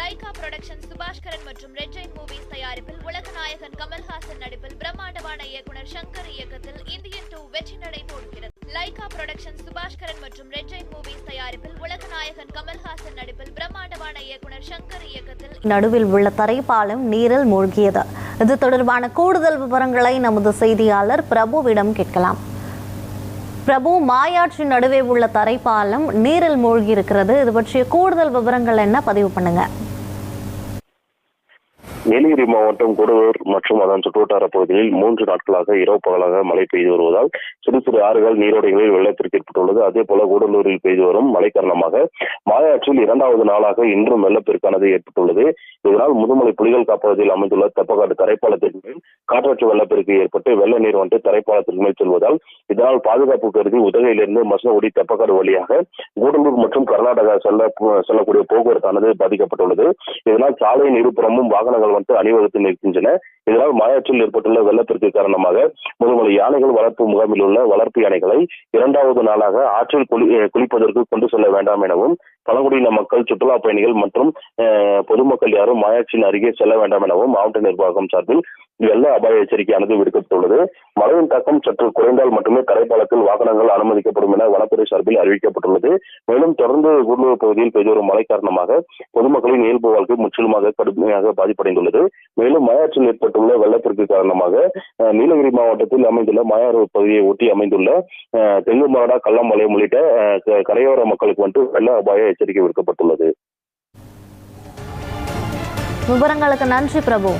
Lyca production Subaskaran மற்றும் red Jain movies தயாரிப்பில் உலகநாயகன் கமல்ஹாசன் நடிப்பில் பிரம்மாண்டமான இயக்குனர் சங்கர் இயக்கத்தில் இந்தியன் டூ வெற்றி நடை போடுகிறது லைகா புரொடக்ஷன் சுபாஷ்கரன் மற்றும் ரெட் ஜெயின் மூவிஸ் தயாரிப்பில் உலகநாயகன் கமல்ஹாசன் நடிப்பில் பிரம்மாண்டமான இயக்குனர் சங்கர் இயக்கத்தில் நடுவில் உள்ள தரைப்பாலம் நீரில் மூழ்கியது. இது தொடர்பான கூடுதல் விவரங்களை நமது செய்தியாளர் பிரபுவிடம் கேட்கலாம். பிரபு மாயாற்றி நடுவே உள்ள தரைப்பாலம் நீரில் மூழ்கி இருக்கிறது இது பற்றிய கூடுதல் விவரங்கள் என்ன? பதிவு பண்ணுங்க. நீலகிரி மாவட்டம் கொடுவூர் மற்றும் அதன் சுற்றுவட்டார பகுதிகளில் மூன்று நாட்களாக இரவு பகலாக மழை பெய்து வருவதால் சிறு சிறு ஆறுகள் நீரோடைகளில் வெள்ளத்திற்கு ஏற்பட்டுள்ளது. அதே போல கூடலூரில் பெய்து வரும் மழை காரணமாக மாயாற்றில் இரண்டாவது நாளாக இன்றும் வெள்ளப்பெருக்கானது ஏற்பட்டுள்ளது. இதனால் முதுமலை புலிகள் காப்பகத்தில் அமைந்துள்ள தெப்பக்காடு தரைப்பாலத்திற்கு மேல் காற்றற்று வெள்ளப்பெருக்கு ஏற்பட்டு வெள்ள நீர் வந்து தரைப்பாலத்திற்கு மேல் செல்வதால் இதனால் பாதுகாப்பு கருதி உதகையிலிருந்து மசனகுடி தெப்பக்காடு வழியாக கூடலூர் மற்றும் கர்நாடகா செல்ல செல்லக்கூடிய போக்குவரத்தானது பாதிக்கப்பட்டுள்ளது. இதனால் சாலையின் இருபுறமும் வாகனங்கள் வந்து அணிவகுத்து நிற்கின்றன. இதனால் மாயாற்றில் ஏற்பட்டுள்ள வெள்ளத்திற்கு காரணமாக முதுமலை யானைகள் வளர்ப்பு முகாமில் உள்ள வளர்ப்பு யானைகளை இரண்டாவது நாளாக ஆற்றில் குளி குளிப்பதற்கு கொண்டு செல்ல வேண்டாம் எனவும் பழங்குடியின மக்கள் சுற்றுலா பயணிகள் மற்றும் பொதுமக்கள் யாரும் மாயாற்றின் அருகே செல்ல வேண்டாம் எனவும் மாவட்ட நிர்வாகம் சார்பில் வெள்ள அபாய எச்சரிக்கையானது விடுக்கப்பட்டுள்ளது. மழையின் தாக்கம் சற்று குறைந்தால் மட்டுமே தரைப்பாலத்தில் வாகனங்கள் அனுமதிக்கப்படும் என வனத்துறை சார்பில் அறிவிக்கப்பட்டுள்ளது. மேலும் தொடர்ந்து குடலூர் பகுதியில் பெய்து வரும் மழை காரணமாக பொதுமக்களின் இயல்பு வாழ்க்கை முற்றிலுமாக கடுமையாக பாதிப்படைந்துள்ளது. மேலும் மலையாற்றில் ஏற்பட்டுள்ள வெள்ளத்திற்கு காரணமாக நீலகிரி மாவட்டத்தில் அமைந்துள்ள மாயாறு பகுதியை ஒட்டி அமைந்துள்ள அஹ், தெங்குமாடா கள்ளம்பாளையம் உள்ளிட்ட க- கரையோர மக்களுக்கு வந்து வெள்ள அபாய எச்சரிக்கை விடுக்கப்பட்டுள்ளது. விவரங்களுக்கு நன்றி பிரபு.